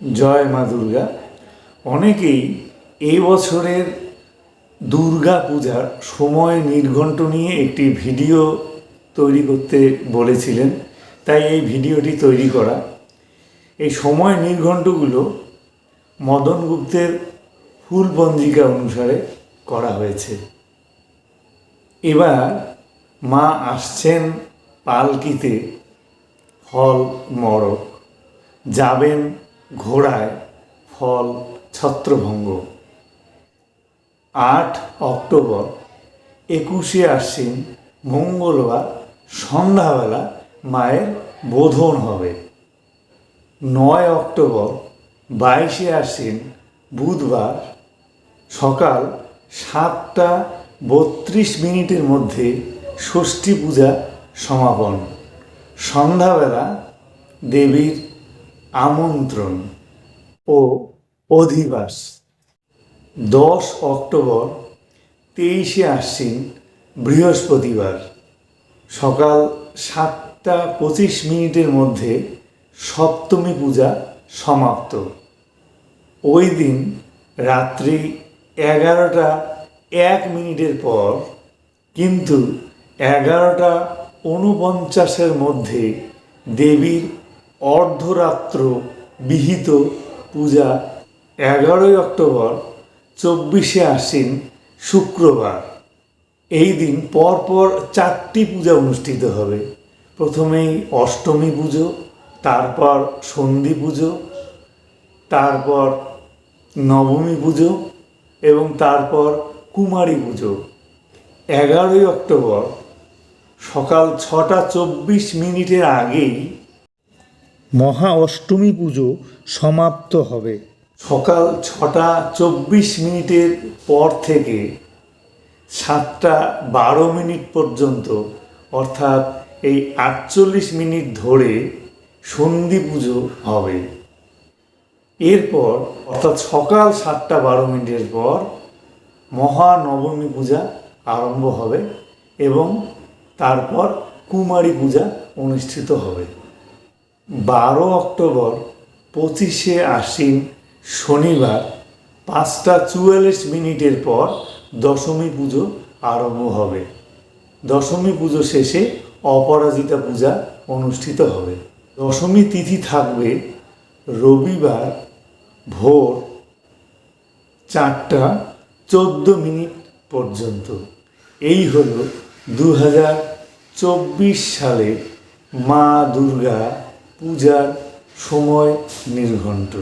জয় মা দুর্গা। অনেকেই এই বছরের দুর্গা পূজার সময় নির্ঘণ্ট নিয়ে একটি ভিডিও তৈরি করতে বলেছিলেন। তাই এই ভিডিওটি তৈরি করা। এই সময় নির্ঘণ্টগুলো মদন গুপ্তের ফুল পঞ্জিকা অনুসারে করা হয়েছে। এবার মা আসছেন পালকিতে। ফল, মরক। যাবেন ঘোড়ায় ফল ছত্রভঙ্গ। আট অক্টোবর, একুশে আশ্বিন, মঙ্গলবার, সন্ধ্যাবেলা মায়ের বোধন হবে। নয় অক্টোবর, বাইশে আশ্বিন, বুধবার, সকাল সাতটা বত্রিশ মিনিটের মধ্যে ষষ্ঠী পূজা সমাপন। সন্ধ্যাবেলা দেবীর আমন্ত্রণ ও অধিবাস। দশ অক্টোবর তেইশে আশ্বিন, বৃহস্পতিবার। সকাল সাতটা পঁচিশ মিনিটের মধ্যে সপ্তমী পূজা সমাপ্ত। ওই দিন রাত্রি এগারোটা এক মিনিটের পর কিন্তু এগারোটা ঊনপঞ্চাশের মধ্যে দেবীর অর্ধরাত্র বিহিত পূজা এগারোই অক্টোবর চব্বিশে আশ্বিন শুক্রবার। এই দিন পরপর চারটি পূজা অনুষ্ঠিত হবে। প্রথমেই অষ্টমী পুজো, তারপর সন্ধি পুজো, তারপর নবমী পুজো এবং তারপর কুমারী পুজো। এগারোই অক্টোবর সকাল ছটা চব্বিশ মিনিটের আগেই মহা অষ্টমী পুজো সমাপ্ত হবে। সকাল ছটা চব্বিশ মিনিটের পর থেকে সাতটা বারো মিনিট পর্যন্ত, অর্থাৎ এই আটচল্লিশ মিনিট ধরে সন্ধি পুজো হবে। এরপর, অর্থাৎ সকাল সাতটা বারো মিনিটের পর মহানবমী পূজা আরম্ভ হবে এবং তারপর কুমারী পূজা অনুষ্ঠিত হবে। বারো অক্টোবর পঁচিশে আশ্বিন শনিবার পাঁচটা চুয়াল্লিশ মিনিটের পর দশমী পুজো আরম্ভ হবে। দশমী পুজো শেষে অপরাজিতা পূজা অনুষ্ঠিত হবে। দশমী তিথি থাকবে রবিবার ভোর চারটা চোদ্দ মিনিট পর্যন্ত। এই হল দু হাজার চব্বিশ সালে মা দুর্গা পূজার সময় নির্ঘণ্ট।